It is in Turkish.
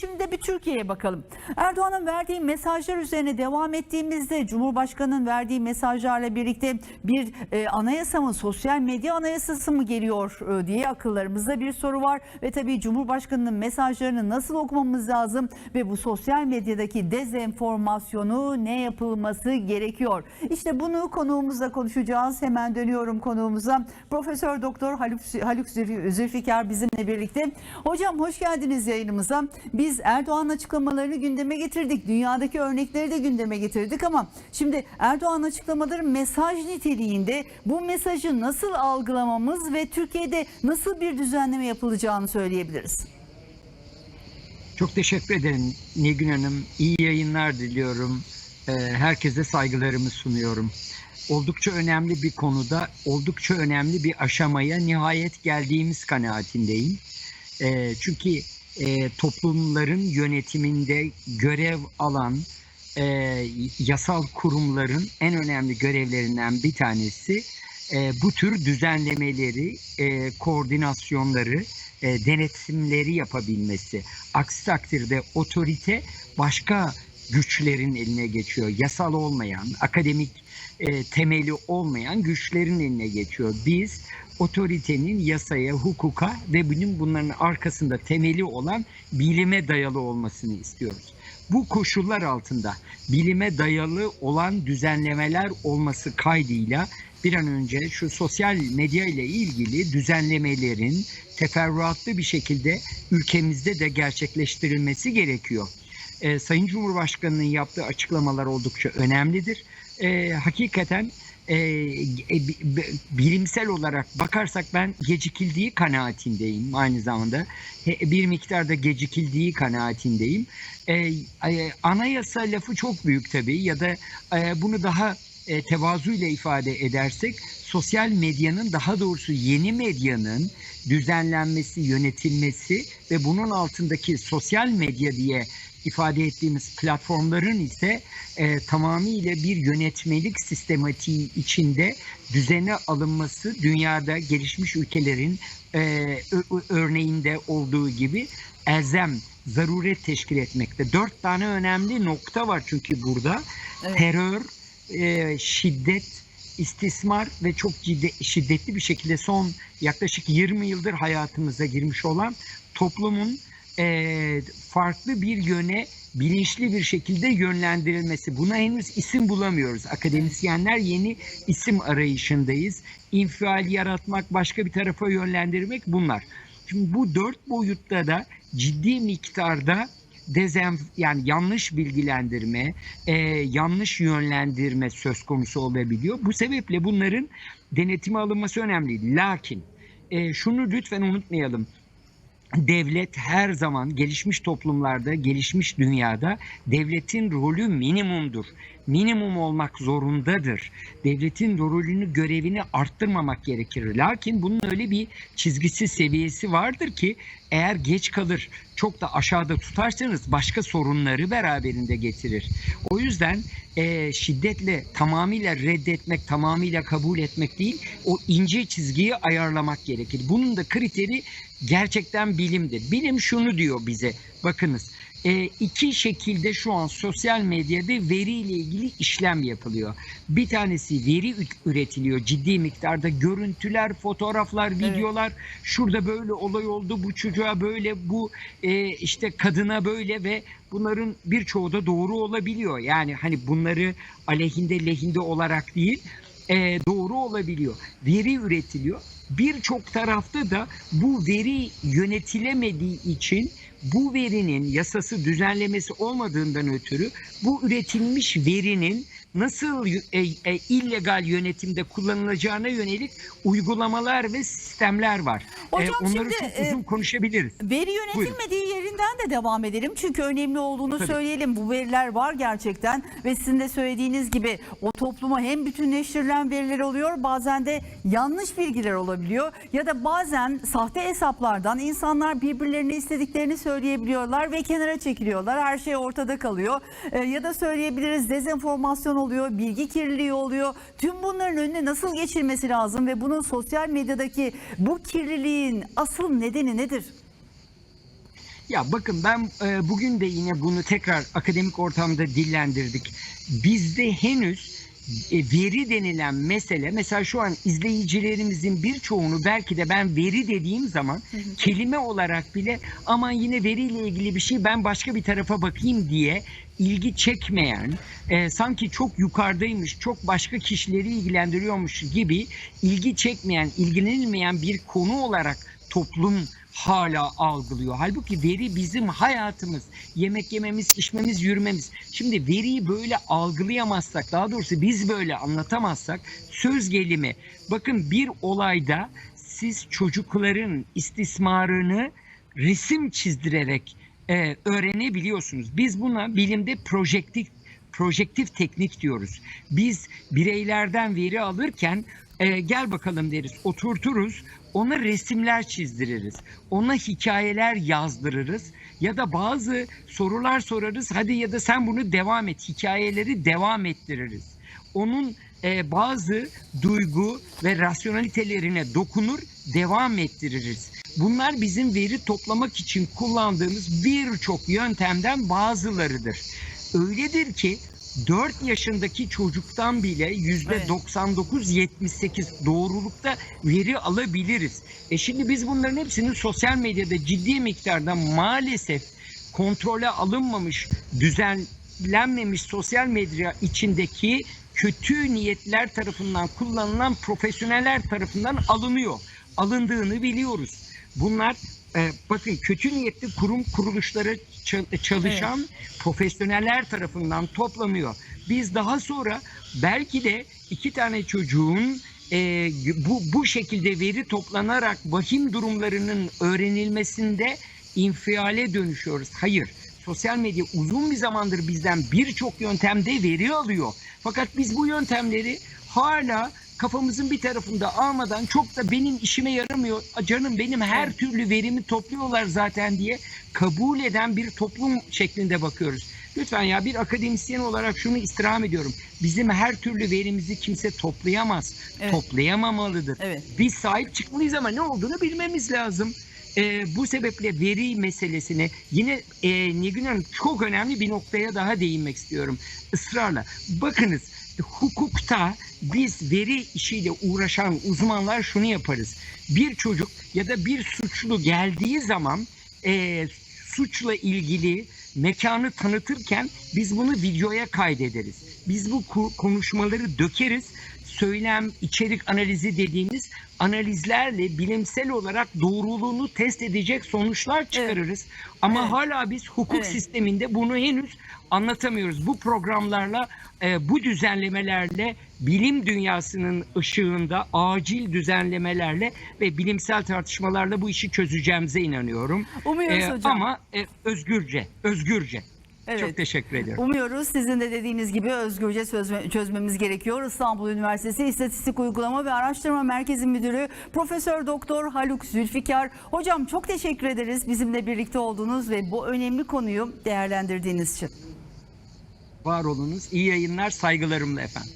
Şimdi de bir Türkiye'ye bakalım. Erdoğan'ın verdiği mesajlar üzerine devam ettiğimizde Cumhurbaşkanı'nın verdiği mesajlarla birlikte bir e, anayasa mı, sosyal medya anayasası mı geliyor e, diye akıllarımızda bir soru var. Ve tabii Cumhurbaşkanı'nın mesajlarını nasıl okumamız lazım ve bu sosyal medyadaki dezenformasyonu ne yapılması gerekiyor? İşte bunu konuğumuzla konuşacağız. Hemen dönüyorum konuğumuza. Profesör Doktor Haluk, Haluk Zülfikar bizimle birlikte. Hocam hoş geldiniz yayınımıza. Biz Erdoğan açıklamalarını gündeme getirdik. Dünyadaki örnekleri de gündeme getirdik ama şimdi Erdoğan açıklamaları mesaj niteliğinde bu mesajı nasıl algılamamız ve Türkiye'de nasıl bir düzenleme yapılacağını söyleyebiliriz. Çok teşekkür ederim Nilgün Hanım. İyi yayınlar diliyorum. Ee, Herkese saygılarımı sunuyorum. Oldukça önemli bir konuda, oldukça önemli bir aşamaya nihayet geldiğimiz kanaatindeyim. Ee, Çünkü e, toplumların yönetiminde görev alan e, yasal kurumların en önemli görevlerinden bir tanesi e, bu tür düzenlemeleri, e, koordinasyonları, e, denetimleri yapabilmesi. Aksi takdirde otorite başka güçlerin eline geçiyor. Yasal olmayan, akademik e, temeli olmayan güçlerin eline geçiyor. Biz otoritenin yasaya, hukuka ve bunun bunların arkasında temeli olan bilime dayalı olmasını istiyoruz. Bu koşullar altında bilime dayalı olan düzenlemeler olması kaydıyla bir an önce şu sosyal medya ile ilgili düzenlemelerin teferruatlı bir şekilde ülkemizde de gerçekleştirilmesi gerekiyor. Ee, Sayın Cumhurbaşkanı'nın yaptığı açıklamalar oldukça önemlidir. Ee, hakikaten e, e, bi- bi- bilimsel olarak bakarsak ben gecikildiği kanaatindeyim aynı zamanda. Bir miktarda gecikildiği kanaatindeyim. Ee, e, anayasa lafı çok büyük tabii ya da e, bunu daha e, tevazuyla ifade edersek sosyal medyanın daha doğrusu yeni medyanın düzenlenmesi, yönetilmesi ve bunun altındaki sosyal medya diye ifade ettiğimiz platformların ise e, tamamıyla bir yönetmelik sistematiği içinde düzene alınması dünyada gelişmiş ülkelerin e, örneğinde olduğu gibi elzem, zaruret teşkil etmekte. Dört tane önemli nokta var çünkü burada. Evet. Terör, e, şiddet, istismar ve çok ciddi, şiddetli bir şekilde son yaklaşık 20 yıldır hayatımıza girmiş olan toplumun e, farklı bir yöne bilinçli bir şekilde yönlendirilmesi. Buna henüz isim bulamıyoruz. Akademisyenler yeni isim arayışındayız. İnfial yaratmak, başka bir tarafa yönlendirmek bunlar. Şimdi bu dört boyutta da ciddi miktarda dezen yani yanlış bilgilendirme, e, yanlış yönlendirme söz konusu olabiliyor. Bu sebeple bunların denetime alınması önemli. Lakin e, şunu lütfen unutmayalım. Devlet her zaman gelişmiş toplumlarda, gelişmiş dünyada devletin rolü minimumdur. Minimum olmak zorundadır. Devletin rolünü, görevini arttırmamak gerekir. Lakin bunun öyle bir çizgisi, seviyesi vardır ki eğer geç kalır, çok da aşağıda tutarsanız başka sorunları beraberinde getirir. O yüzden e, şiddetle tamamıyla reddetmek, tamamıyla kabul etmek değil, o ince çizgiyi ayarlamak gerekir. Bunun da kriteri gerçekten bilimdir. Bilim şunu diyor bize, bakınız e, iki şekilde şu an sosyal medyada veriyle ilgili işlem yapılıyor. Bir tanesi veri üretiliyor ciddi miktarda görüntüler, fotoğraflar, videolar. Şurada böyle olay oldu, bu çocuğa böyle, bu e, işte kadına böyle ve bunların birçoğu da doğru olabiliyor. Yani hani bunları aleyhinde lehinde olarak değil e, doğru olabiliyor. Veri üretiliyor. Birçok tarafta da bu veri yönetilemediği için bu verinin yasası düzenlemesi olmadığından ötürü bu üretilmiş verinin nasıl e, e, illegal yönetimde kullanılacağına yönelik uygulamalar ve sistemler var. E, Hocam onları şimdi, çok e, uzun konuşabiliriz. Veri yönetilmediği yerinden de devam edelim. Çünkü önemli olduğunu Tabii. söyleyelim. Bu veriler var gerçekten ve sizin de söylediğiniz gibi o topluma hem bütünleştirilen veriler oluyor bazen de yanlış bilgiler olabiliyor ya da bazen sahte hesaplardan insanlar birbirlerine istediklerini söyleyebiliyorlar ve kenara çekiliyorlar. Her şey ortada kalıyor. Ee, ya da söyleyebiliriz dezenformasyon oluyor, bilgi kirliliği oluyor. Tüm bunların önüne nasıl geçilmesi lazım ve bunun sosyal medyadaki bu kirliliğin asıl nedeni nedir? Ya bakın ben e, bugün de yine bunu tekrar akademik ortamda dillendirdik. Bizde henüz e, veri denilen mesele mesela şu an izleyicilerimizin birçoğunu belki de ben veri dediğim zaman kelime olarak bile aman yine veriyle ilgili bir şey ben başka bir tarafa bakayım diye ilgi çekmeyen e, sanki çok yukarıdaymış çok başka kişileri ilgilendiriyormuş gibi ilgi çekmeyen ilgilenilmeyen bir konu olarak toplum hala algılıyor. Halbuki veri bizim hayatımız. Yemek yememiz, içmemiz, yürümemiz. Şimdi veriyi böyle algılayamazsak, daha doğrusu biz böyle anlatamazsak söz gelimi. Bakın bir olayda siz çocukların istismarını resim çizdirerek e, öğrenebiliyorsunuz. Biz buna bilimde projektif projektif teknik diyoruz. Biz bireylerden veri alırken e, gel bakalım deriz, oturturuz, ona resimler çizdiririz, ona hikayeler yazdırırız ya da bazı sorular sorarız. Hadi ya da sen bunu devam et, hikayeleri devam ettiririz. Onun e, bazı duygu ve rasyonalitelerine dokunur, devam ettiririz. Bunlar bizim veri toplamak için kullandığımız birçok yöntemden bazılarıdır. Öyledir ki 4 yaşındaki çocuktan bile yüzde Evet. 99-78 doğrulukta veri alabiliriz. E şimdi biz bunların hepsini sosyal medyada ciddi miktarda maalesef kontrole alınmamış, düzenlenmemiş sosyal medya içindeki kötü niyetler tarafından kullanılan profesyoneller tarafından alınıyor. Alındığını biliyoruz. Bunlar e, bakın kötü niyetli kurum kuruluşları ça- çalışan profesyoneller tarafından toplanıyor. Biz daha sonra belki de iki tane çocuğun e, bu, bu şekilde veri toplanarak vahim durumlarının öğrenilmesinde infiale dönüşüyoruz. Hayır. Sosyal medya uzun bir zamandır bizden birçok yöntemde veri alıyor. Fakat biz bu yöntemleri hala kafamızın bir tarafında almadan çok da benim işime yaramıyor. Canım benim her türlü verimi topluyorlar zaten diye kabul eden bir toplum şeklinde bakıyoruz. Lütfen ya bir akademisyen olarak şunu istirham ediyorum. Bizim her türlü verimizi kimse toplayamaz. Evet. Toplayamamalıdır. Evet. Biz sahip çıkmalıyız ama ne olduğunu bilmemiz lazım. Ee, bu sebeple veri meselesine yine e, Nilgün Hanım çok önemli bir noktaya daha değinmek istiyorum ısrarla. Bakınız hukukta biz veri işiyle uğraşan uzmanlar şunu yaparız. Bir çocuk ya da bir suçlu geldiği zaman e, suçla ilgili mekanı tanıtırken biz bunu videoya kaydederiz. Biz bu konuşmaları dökeriz. Söylem, içerik analizi dediğimiz analizlerle bilimsel olarak doğruluğunu test edecek sonuçlar çıkarırız. Ama Evet. hala biz hukuk Evet. sisteminde bunu henüz anlatamıyoruz. Bu programlarla, e, bu düzenlemelerle bilim dünyasının ışığında acil düzenlemelerle ve bilimsel tartışmalarla bu işi çözeceğimize inanıyorum. Umuyoruz E, hocam. Ama e, özgürce, özgürce. Evet. Çok teşekkür ediyorum. Umuyoruz sizin de dediğiniz gibi özgürce çözme- çözmemiz gerekiyor. İstanbul Üniversitesi İstatistik Uygulama ve Araştırma Merkezi Müdürü Profesör Doktor Haluk Zülfikar. Hocam çok teşekkür ederiz bizimle birlikte olduğunuz ve bu önemli konuyu değerlendirdiğiniz için. Var olunuz. İyi yayınlar, saygılarımla efendim.